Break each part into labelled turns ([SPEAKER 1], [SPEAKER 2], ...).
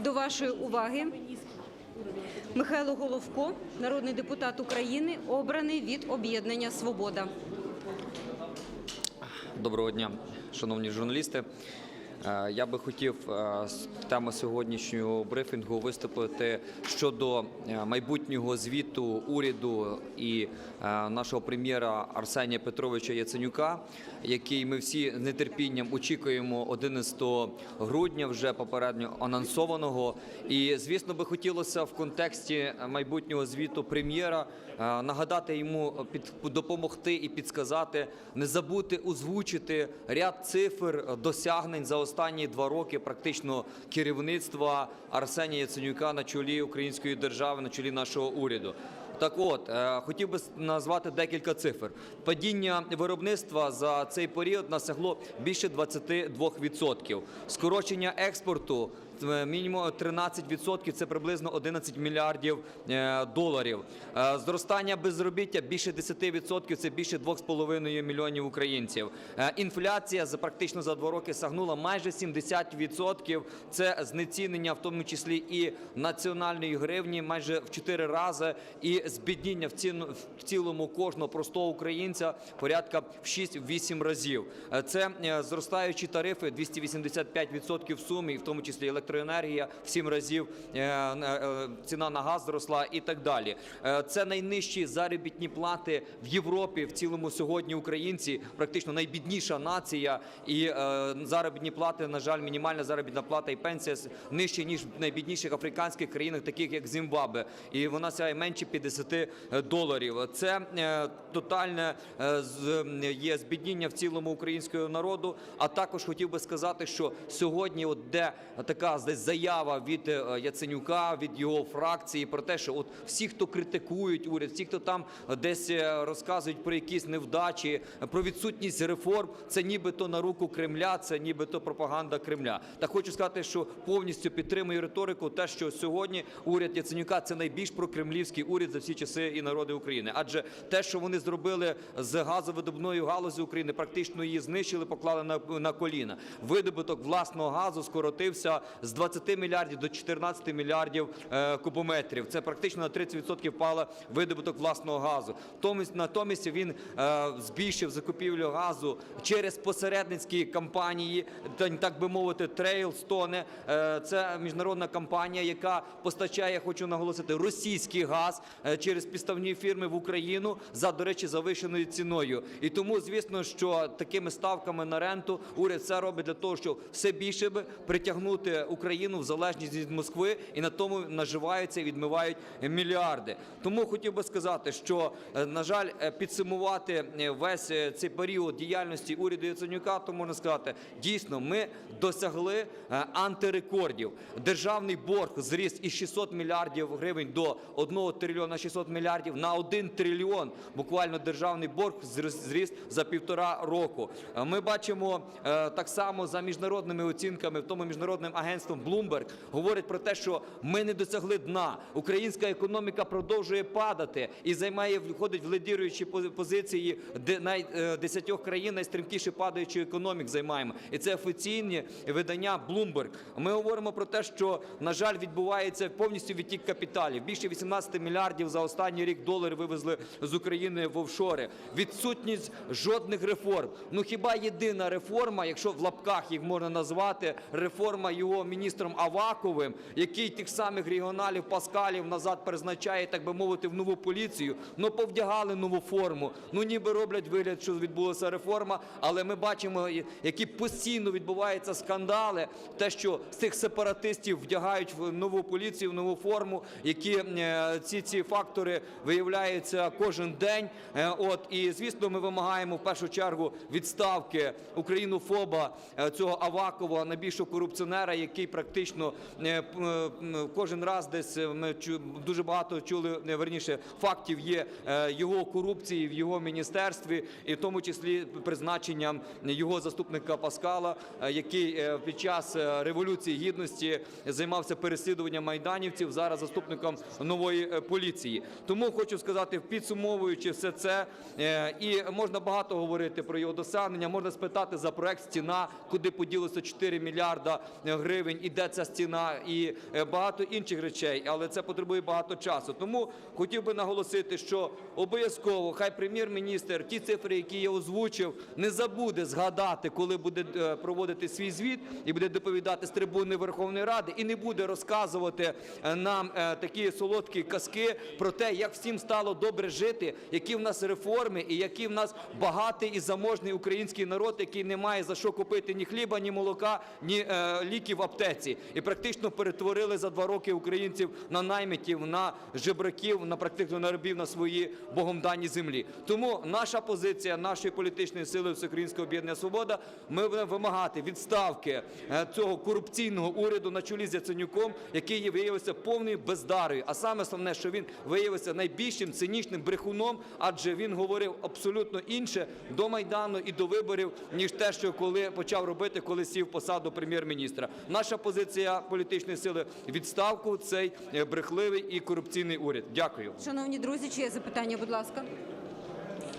[SPEAKER 1] До вашої уваги Михайло Головко, народний депутат України, обраний від об'єднання Свобода.
[SPEAKER 2] Доброго дня, шановні журналісти. Е, Я би хотів е, з теми сьогоднішнього брифінгу виступити щодо е, майбутнього звіту уряду і нашого прем'єра Арсенія Петровича Яценюка, який ми всі з нетерпінням очікуємо 11 грудня, вже попередньо анонсованого. І звісно, би хотілося в контексті майбутнього звіту прем'єра нагадати йому допомогти і підсказати, не забути озвучити ряд цифр досягнень за останні два роки практично керівництва Арсенія Яценюка на чолі української держави, на чолі нашого уряду. Так от, е, хотів би назвати декілька цифр. Падіння виробництва за цей період насягло більше 22%. Скорочення експорту мінімум 13%, це приблизно 11 мільярдів е, доларів. Е, Зростання безробіття більше 10%, це більше 2,5 мільйонів українців. Е, Інфляція за практично за два роки сягнула майже 70%. Це знецінення, в тому числі і національної гривні, майже в 4 рази, і збідніння в ціну в цілому кожного простого українця порядка в 6-8 разів. Е, Це е, зростаючі тарифи 285% в сумі, в тому числі електроенергія в 7 разів е, е, ціна на газ зросла і так далі. Е, Це найнижчі заробітні плати в Європі. В цілому сьогодні українці практично найбідніша нація, і заробітні плати, на жаль, мінімальна заробітна плата і пенсія нижче ніж в найбідніших африканських країнах, таких як Зімбабве, і вона сягає менше 50 доларів. Це тотальне є збідніння в цілому українського народу. А також хотів би сказати, що сьогодні, от де така десь заява від е, Яценюка, від його фракції про те, що от всі, хто критикують уряд, всі, хто там десь е, розказують про якісь невдачі, про відсутність реформ, це нібито на руку Кремля, це нібито пропаганда Кремля. Та хочу сказати, що повністю підтримую риторику, те, що сьогодні уряд Яценюка це найбільш прокремлівський уряд за всі часи і народи України. Адже те, що вони зробили з газовидобною галузі України, практично її знищили, поклали на, на коліна. Видобуток власного газу скоротився з 20 мільярдів до 14 мільярдів е, кубометрів. Це практично на 30% впало видобуток власного газу. Томість натомість він е, збільшив закупівлю газу через посередницькі компанії, та- так би мовити, Трейлстоне. Е, Це міжнародна компанія, яка постачає, хочу наголосити, російський газ е, через підставні фірми в Україну за, до речі, завищеною ціною. І тому, звісно, що такими ставками на ренту уряд все робить для того, щоб все більше притягнути Україну в залежність від Москви, і на тому наживаються і відмивають мільярди. Тому хотів би сказати, що е, на жаль, е, підсумувати е, весь цей період діяльності уряду Яценюка, то можна сказати, дійсно, ми досягли антирекордів. Державний борг зріс із 600 мільярдів гривень до 1 трильйона 600 мільярдів на 1 трильйон. Буквально державний борг зріс за півтора року. Ми бачимо так само за міжнародними оцінками, в тому міжнародним агентством Bloomberg, говорять про те, що ми не досягли дна. Українська економіка продовжує падати і займає входить в лідіруючі пози- позиції е, десятьох країн найстрімкіше падаючої економік займаємо. І це офіційні видання Bloomberg. Ми говоримо про те, що на жаль відбувається повністю відтік капіталів. Більше 18 мільярдів за останній рік доларів вивезли з України в офшори. Відсутність жодних реформ. Ну хіба єдина реформа, якщо в лапках їх можна назвати, реформа його міністром Аваковим, який тих самих регіоналів Паскалів назад призначає, так би мовити, в нову поліцію. Ну повдягали нову форму. Ну ніби роблять вигляд, що відбулася реформа, але ми бачимо, які постійно відбуваються скандали. Те, що з цих сепаратистів вдягають в нову поліцію, в нову форму, які е, ці ці фактори виявляються кожен день. Е, От і звісно, ми вимагаємо в першу чергу відставки українофоба е, цього Авакова, найбільшого корупціонера, який практично е, е, кожен раз десь е, ми дуже багато чули верніше фактів є його корупції в його міністерстві, і в тому числі призначенням його заступника Паскала, який під час революції гідності займався переслідуванням майданівців, зараз заступником нової поліції. Тому хочу сказати, підсумовуючи все це, і можна багато говорити про його досягнення. Можна спитати за проект стіна, куди поділося 4 мільярда гривень. Гривень ця стіна і е, багато інших речей, але це потребує багато часу. Тому хотів би наголосити, що обов'язково хай прем'єр-міністр ті цифри, які я озвучив, не забуде згадати, коли буде е, проводити свій звіт і буде доповідати з трибуни Верховної Ради, і не буде розказувати е, нам такі солодкі казки про те, як всім стало добре жити, які в нас реформи і який в нас багатий і заможний український народ, який не має за що купити ні хліба, ні молока, ні ліків в аптеці, і практично перетворили за два роки українців на наймитів, на жебраків, на практично на рабів на свої богом дані землі. Тому наша позиція нашої політичної сили Всеукраїнського об'єднання Свобода. Ми будемо вимагати відставки е, цього корупційного уряду на чолі з Яценюком, який виявився повною бездарою. А саме основне, що він виявився найбільшим цинічним брехуном, адже він говорив абсолютно інше до майдану і до виборів, ніж те, що коли почав робити, коли сів посаду прем'єр-міністра. Наша позиція політичної сили відставку цей е, брехливий і корупційний уряд. Дякую.
[SPEAKER 1] Шановні друзі, чи є запитання, будь ласка?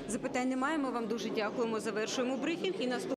[SPEAKER 1] Запитань немає. Ми вам дуже дякуємо. Завершуємо брифінг і наступ.